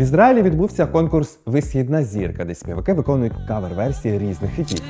В Ізраїлі відбувся конкурс Висхідна зірка, де співаки виконують кавер-версії різних хітів.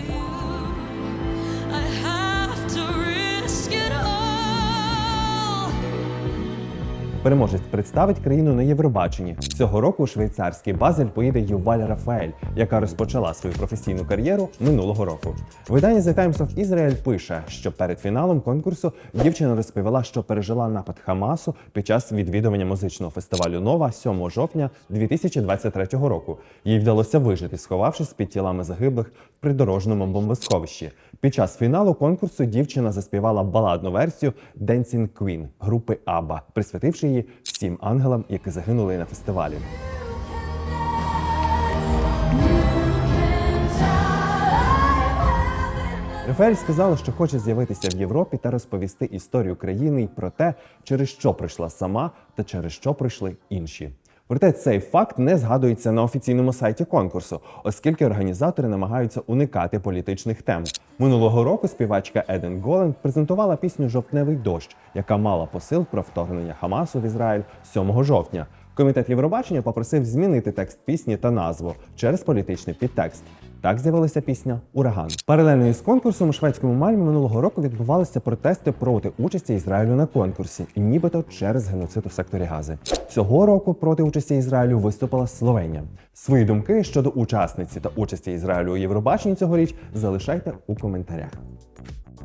Переможець представить країну на Євробаченні. Цього року у швейцарський Базель поїде Юваль Рафаель, яка розпочала свою професійну кар'єру минулого року. Видання The Times of Israel пише, що перед фіналом конкурсу дівчина розповіла, що пережила напад Хамасу під час відвідування музичного фестивалю Нова 7 жовтня 2023 року. Їй вдалося вижити, сховавшись під тілами загиблих в придорожному бомбосховищі. Під час фіналу конкурсу дівчина заспівала баладну версію Dancing Queen групи ABBA, присвятивши її всім ангелам, які загинули на фестивалі. Рафаель сказала, що хоче з'явитися в Європі та розповісти історію країни й про те, через що прийшла сама та через що прийшли інші. Проте цей факт не згадується на офіційному сайті конкурсу, оскільки організатори намагаються уникати політичних тем. Минулого року співачка Еден Голенд презентувала пісню Жовтневий дощ, яка мала посил про вторгнення Хамасу в Ізраїль 7 жовтня. Комітет Євробачення попросив змінити текст пісні та назву через політичний підтекст. Так з'явилася пісня Ураган. Паралельно із конкурсом у шведському Мальмі минулого року відбувалися протести проти участі Ізраїлю на конкурсі, нібито через геноцид у секторі Гази. Цього року проти участі Ізраїлю виступила Словенія. Свої думки щодо учасниці та участі Ізраїлю у Євробаченні цьогоріч залишайте у коментарях.